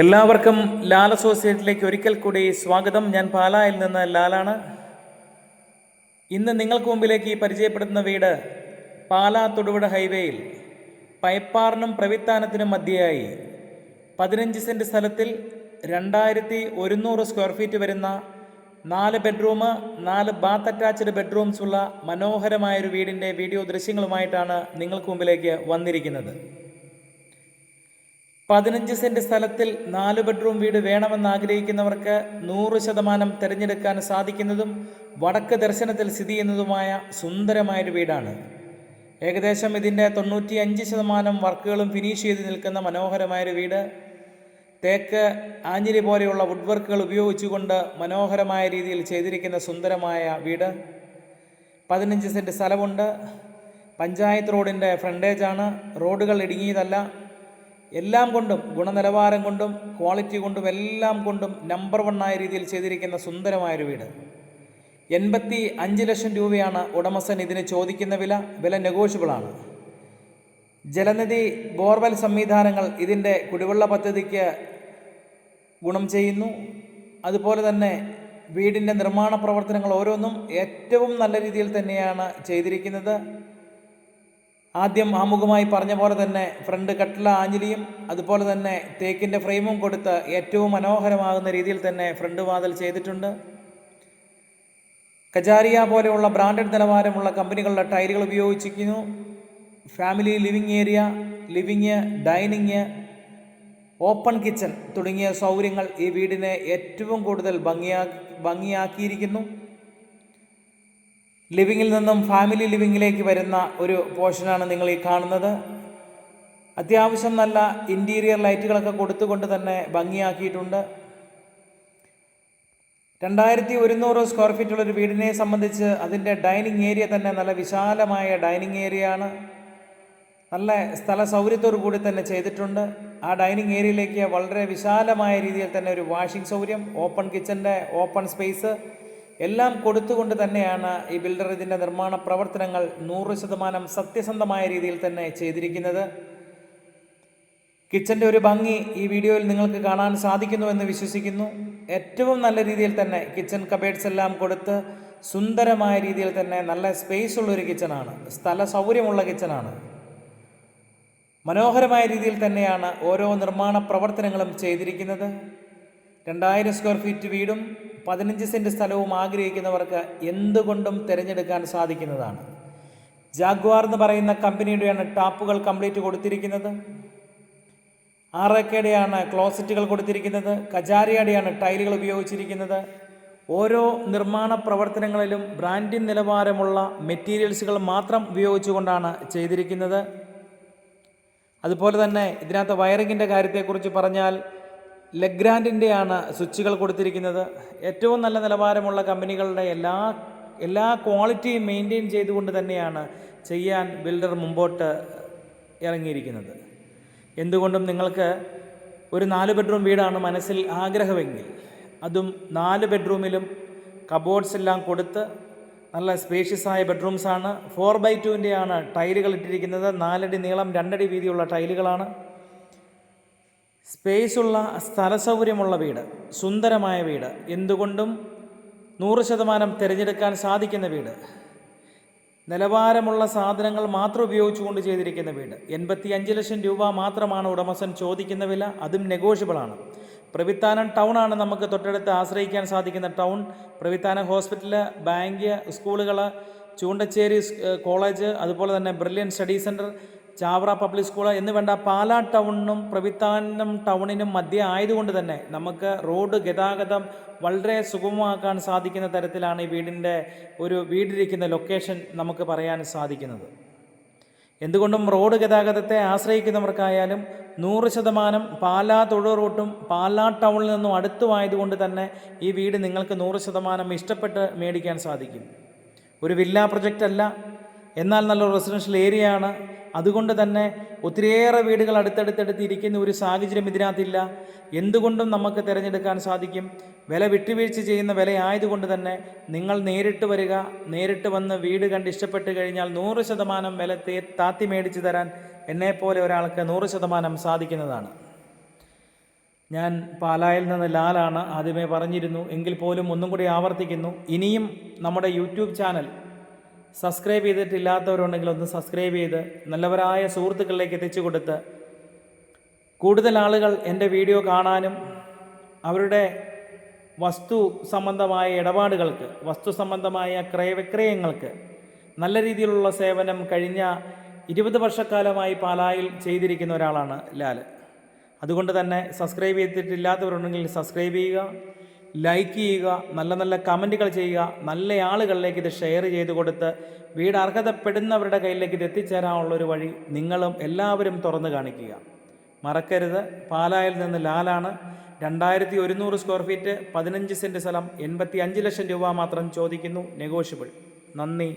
എല്ലാവർക്കും ലാൽ അസോസിയേറ്റിലേക്ക് ഒരിക്കൽ കൂടി സ്വാഗതം. ഞാൻ പാലായിൽ നിന്ന് ലാലാണ്. ഇന്ന് നിങ്ങൾക്ക് മുമ്പിലേക്ക് ഈ പരിചയപ്പെടുത്തുന്ന വീട് പാലാ തൊടുപുഴ ഹൈവേയിൽ പൈപ്പാറിനും പ്രവിത്താനത്തിനും മധ്യയായി പതിനഞ്ച് സെന്റ് സ്ഥലത്തിൽ രണ്ടായിരത്തി ഒരുന്നൂറ് സ്ക്വയർ ഫീറ്റ് വരുന്ന നാല് ബെഡ്റൂം നാല് ബാത്ത് അറ്റാച്ച്ഡ് ബെഡ്റൂംസ് ഉള്ള മനോഹരമായൊരു വീടിന്റെ വീഡിയോ ദൃശ്യങ്ങളുമായിട്ടാണ് നിങ്ങൾക്ക് മുമ്പിലേക്ക് വന്നിരിക്കുന്നത്. പതിനഞ്ച് സെന്റ് സ്ഥലത്തിൽ നാല് ബെഡ്റൂം വീട് വേണമെന്ന് ആഗ്രഹിക്കുന്നവർക്ക് നൂറ് ശതമാനം തിരഞ്ഞെടുക്കാൻ സാധിക്കുന്നതും വടക്ക് ദർശനത്തിൽ സ്ഥിതി ചെയ്യുന്നതുമായ സുന്ദരമായൊരു വീടാണ്. ഏകദേശം ഇതിന്റെ തൊണ്ണൂറ്റി അഞ്ച് ശതമാനം വർക്കുകളും ഫിനിഷ് ചെയ്ത് നിൽക്കുന്ന മനോഹരമായൊരു വീട്. തേക്ക് ആഞ്ഞിലി പോലെയുള്ള വുഡ് വർക്കുകൾ ഉപയോഗിച്ചുകൊണ്ട് മനോഹരമായ രീതിയിൽ ചെയ്തിരിക്കുന്ന സുന്ദരമായ വീട്. പതിനഞ്ച് സെന്റ് സ്ഥലമുണ്ട്. പഞ്ചായത്ത് റോഡിന്റെ ഫ്രണ്ടേജാണ് റോഡുകൾ ഇടുങ്ങിയതല്ല. എല്ലാം കൊണ്ടും ഗുണനിലവാരം കൊണ്ടും ക്വാളിറ്റി കൊണ്ടും എല്ലാം കൊണ്ടും നമ്പർ വണ്ണായ രീതിയിൽ ചെയ്തിരിക്കുന്ന സുന്ദരമായൊരു വീട്. എൺപത്തി അഞ്ച് ലക്ഷം രൂപയാണ് ഉടമസ്ഥൻ ഇതിന് ചോദിക്കുന്ന വില. വില നെഗോഷ്യബിളാണ് ജലനിധി ബോർവെൽ സംവിധാനങ്ങൾ ഇതിന്റെ കുടിവെള്ള പദ്ധതിക്ക് ഗുണം ചെയ്യുന്നു. അതുപോലെ തന്നെ വീടിന്റെ നിർമ്മാണ പ്രവർത്തനങ്ങൾ ഓരോന്നും ഏറ്റവും നല്ല രീതിയിൽ തന്നെയാണ് ചെയ്തിരിക്കുന്നത്. ആദ്യം ആമുഖമായി പറഞ്ഞ പോലെ തന്നെ ഫ്രണ്ട് കട്ടില ആഞ്ഞിലിയും അതുപോലെ തന്നെ തേക്കിന്റെ ഫ്രെയിമും കൊടുത്ത് ഏറ്റവും മനോഹരമാകുന്ന രീതിയിൽ തന്നെ ഫ്രണ്ട് വാതിൽ ചെയ്തിട്ടുണ്ട്. കജാരിയ പോലെയുള്ള ബ്രാൻഡഡ് നിലവാരമുള്ള കമ്പനികളുടെ ടൈലുകൾ ഉപയോഗിച്ചിരിക്കുന്നു. Family living area living dining open kitchen തുടങ്ങിയ സൗകര്യങ്ങൾ ഈ വീടിനെ ഏറ്റവും കൂടുതൽ ഭംഗിയാ ഭംഗിയാക്കിയിരിക്കുന്നു. ലിവിങ്ങിൽ നിന്നും ഫാമിലി ലിവിങ്ങിലേക്ക് വരുന്ന ഒരു പോർഷനാണ് നിങ്ങൾ ഈ കാണുന്നത്. അത്യാവശ്യം നല്ല ഇന്റീരിയർ ലൈറ്റുകളൊക്കെ കൊടുത്തുകൊണ്ട് തന്നെ ഭംഗിയാക്കിയിട്ടുണ്ട്. രണ്ടായിരത്തി ഒരുന്നൂറ് സ്ക്വയർ ഫീറ്റ് ഒരു വീടിനെ സംബന്ധിച്ച് അതിന്റെ ഡൈനിങ് ഏരിയ തന്നെ നല്ല വിശാലമായ ഡൈനിങ് ഏരിയ ആണ് നല്ല സ്ഥല സൗകര്യത്തോടു കൂടി തന്നെ ചെയ്തിട്ടുണ്ട്. ആ ഡൈനിങ് ഏരിയയിലേക്ക് വളരെ വിശാലമായ രീതിയിൽ തന്നെ ഒരു വാഷിംഗ് സൗകര്യം ഓപ്പൺ കിച്ചന്റെ ഓപ്പൺ സ്പേസ് എല്ലാം കൊടുത്തുകൊണ്ട് തന്നെയാണ് ഈ ബിൽഡർ ഇതിന്റെ നിർമ്മാണ പ്രവർത്തനങ്ങൾ നൂറ് ശതമാനം സത്യസന്ധമായ രീതിയിൽ തന്നെ ചെയ്തിരിക്കുന്നത്. കിച്ചന്റെ ഒരു ഭംഗി ഈ വീഡിയോയിൽ നിങ്ങൾക്ക് കാണാൻ സാധിക്കുന്നുവെന്ന് വിശ്വസിക്കുന്നു. ഏറ്റവും നല്ല രീതിയിൽ തന്നെ കിച്ചൺ കബേഡ്സ് എല്ലാം കൊടുത്ത് സുന്ദരമായ രീതിയിൽ തന്നെ നല്ല സ്പേസ് ഉള്ളൊരു കിച്ചണാണ് സ്ഥല സൗകര്യമുള്ള കിച്ചണാണ് മനോഹരമായ രീതിയിൽ തന്നെയാണ് ഓരോ നിർമ്മാണ പ്രവർത്തനങ്ങളും ചെയ്തിരിക്കുന്നത്. രണ്ടായിരം സ്ക്വയർ ഫീറ്റ് വീടും പതിനഞ്ച് സെന്റ് സ്ഥലവും ആഗ്രഹിക്കുന്നവർക്ക് എന്തുകൊണ്ടും തിരഞ്ഞെടുക്കാൻ സാധിക്കുന്നതാണ്. ജാഗ്വാർ എന്ന് പറയുന്ന കമ്പനിയുടെയാണ് ടാപ്പുകൾ കംപ്ലീറ്റ് കൊടുത്തിരിക്കുന്നത്. ആറക്കയുടെയാണ് ക്ലോസറ്റുകൾ കൊടുത്തിരിക്കുന്നത്. കജാരിയുടെയാണ് ടൈലുകൾ ഉപയോഗിച്ചിരിക്കുന്നത്. ഓരോ നിർമ്മാണ പ്രവർത്തനങ്ങളിലും ബ്രാൻഡിൻ നിലവാരമുള്ള മെറ്റീരിയൽസുകൾ മാത്രം ഉപയോഗിച്ചുകൊണ്ടാണ് ചെയ്തിരിക്കുന്നത്. അതുപോലെ തന്നെ ഇതിനകത്ത് വയറിങ്ങിന്റെ കാര്യത്തെക്കുറിച്ച് പറഞ്ഞാൽ ലെഗ്രാൻഡിന്റെയാണ് സ്വിച്ചുകൾ കൊടുത്തിരിക്കുന്നത്. ഏറ്റവും നല്ല നിലവാരമുള്ള കമ്പനികളുടെ എല്ലാ എല്ലാ ക്വാളിറ്റിയും മെയിന്റെയിൻ ചെയ്തുകൊണ്ട് തന്നെയാണ് ചെയ്യാൻ ബിൽഡർ മുമ്പോട്ട് ഇറങ്ങിയിരിക്കുന്നത്. എന്തുകൊണ്ടും നിങ്ങൾക്ക് ഒരു നാല് ബെഡ്റൂം വീടാണ് മനസ്സിൽ ആഗ്രഹമെങ്കിൽ അതും നാല് ബെഡ്റൂമിലും കബോർഡ്സ് എല്ലാം കൊടുത്ത് നല്ല സ്പേഷ്യസായ ബെഡ്റൂംസാണ്. ഫോർ ബൈ ടുവിന്റെയാണ് ടൈലുകൾ ഇട്ടിരിക്കുന്നത്. നാലടി നീളം രണ്ടടി വീതിയുള്ള ടൈലുകളാണ്. സ്പേസുള്ള സ്ഥല സൗകര്യമുള്ള വീട് സുന്ദരമായ വീട് എന്തുകൊണ്ടും നൂറ് ശതമാനം തിരഞ്ഞെടുക്കാൻ സാധിക്കുന്ന വീട്. നിലവാരമുള്ള സാധനങ്ങൾ മാത്രം ഉപയോഗിച്ചുകൊണ്ട് ചെയ്തിരിക്കുന്ന വീട്. എൺപത്തി അഞ്ച് ലക്ഷം രൂപ മാത്രമാണ് ഉടമസ്ഥൻ ചോദിക്കുന്ന വില അതും നെഗോഷ്യബിളാണ് പ്രവിത്താനം ടൗണാണ് നമുക്ക് തൊട്ടടുത്ത് ആശ്രയിക്കാൻ സാധിക്കുന്ന ടൗൺ പ്രവിത്താനം ഹോസ്പിറ്റൽ ബാങ്ക് സ്കൂളുകൾ ചൂണ്ടച്ചേരി കോളേജ് അതുപോലെ തന്നെ brilliant study centre Chavara public school എന്ന് വേണ്ട പാലാ ടൗണിനും പ്രവിത്താനം ടൗണിനും മധ്യ ആയതുകൊണ്ട് തന്നെ നമുക്ക് റോഡ് ഗതാഗതം വളരെ സുഗമമാക്കാൻ സാധിക്കുന്ന തരത്തിലാണ് ഈ വീടിന്റെ ഒരു വീടിരിക്കുന്ന ലൊക്കേഷൻ നമുക്ക് പറയാൻ സാധിക്കുന്നത്. എന്തുകൊണ്ടും റോഡ് ഗതാഗതത്തെ ആശ്രയിക്കുന്നവർക്കായാലും നൂറ് ശതമാനം പാലാ തൊഴു റൂട്ടും പാലാ ടൗണിൽ നിന്നും അടുത്തുമായതുകൊണ്ട് തന്നെ ഈ വീട് നിങ്ങൾക്ക് നൂറ് ശതമാനം ഇഷ്ടപ്പെട്ട് മേടിക്കാൻ സാധിക്കും. ഒരു വില്ല പ്രൊജക്റ്റ് അല്ല എന്നാൽ നല്ല റെസിഡൻഷ്യൽ ഏരിയയാണ് അതുകൊണ്ട് തന്നെ ഒത്തിരിയേറെ വീടുകൾ അടുത്തടുത്തടുത്ത് ഇരിക്കുന്ന ഒരു സാഹചര്യം ഇതിനകത്തില്ല. എന്തുകൊണ്ടും നമുക്ക് തിരഞ്ഞെടുക്കാൻ സാധിക്കും. വില വിട്ടുവീഴ്ച ചെയ്യുന്ന വില ആയതുകൊണ്ട് തന്നെ നിങ്ങൾ നേരിട്ട് വരിക നേരിട്ട് വന്ന് വീട് കണ്ട് ഇഷ്ടപ്പെട്ട് കഴിഞ്ഞാൽ നൂറ് ശതമാനം വില തേ താത്തി മേടിച്ചു തരാൻ എന്നെപ്പോലെ ഒരാൾക്ക് നൂറ് ശതമാനം സാധിക്കുന്നതാണ്. ഞാൻ പാലായിൽ നിന്ന് ലാലാണ് ആദ്യമേ പറഞ്ഞിരുന്നു. എങ്കിൽ പോലും ഒന്നും കൂടി ആവർത്തിക്കുന്നു. ഇനിയും നമ്മുടെ യൂട്യൂബ് ചാനൽ സബ്സ്ക്രൈബ് ചെയ്തിട്ടില്ലാത്തവരുണ്ടെങ്കിൽ ഒന്ന് സബ്സ്ക്രൈബ് ചെയ്ത് നല്ലവരായ സുഹൃത്തുക്കളിലേക്ക് എത്തിച്ചു കൊടുത്ത് കൂടുതൽ ആളുകൾ എന്റെ വീഡിയോ കാണാനും അവരുടെ വസ്തു സംബന്ധമായ ഇടപാടുകൾക്ക് വസ്തു സംബന്ധമായ ക്രയവിക്രയങ്ങൾക്ക് നല്ല രീതിയിലുള്ള സേവനം കഴിഞ്ഞ ഇരുപത് വർഷക്കാലമായി പാലായിൽ ചെയ്തിരിക്കുന്ന ഒരാളാണ് ലാൽ. അതുകൊണ്ട് തന്നെ സബ്സ്ക്രൈബ് ചെയ്തിട്ടില്ലാത്തവരുണ്ടെങ്കിൽ സബ്സ്ക്രൈബ് ചെയ്യുക ലൈക്ക് ചെയ്യുക നല്ല നല്ല കമന്റുകൾ ചെയ്യുക നല്ല ആളുകളിലേക്ക് ഇത് ഷെയർ ചെയ്ത് കൊടുത്ത് വീട് അർഹതപ്പെടുന്നവരുടെ കയ്യിലേക്ക് ഇത് എത്തിച്ചേരാനുള്ള ഒരു വഴി നിങ്ങളും എല്ലാവരും തുറന്നു കാണിക്കുക. മറക്കരുത്. പാലായിൽ നിന്ന് ലാലാണ്. രണ്ടായിരത്തി ഒരുന്നൂറ് സ്ക്വയർ ഫീറ്റ് പതിനഞ്ച് സെന്റ് സ്ഥലം എൺപത്തി അഞ്ച് ലക്ഷം രൂപ മാത്രം ചോദിക്കുന്നു നെഗോഷ്യബിൾ. നന്ദി.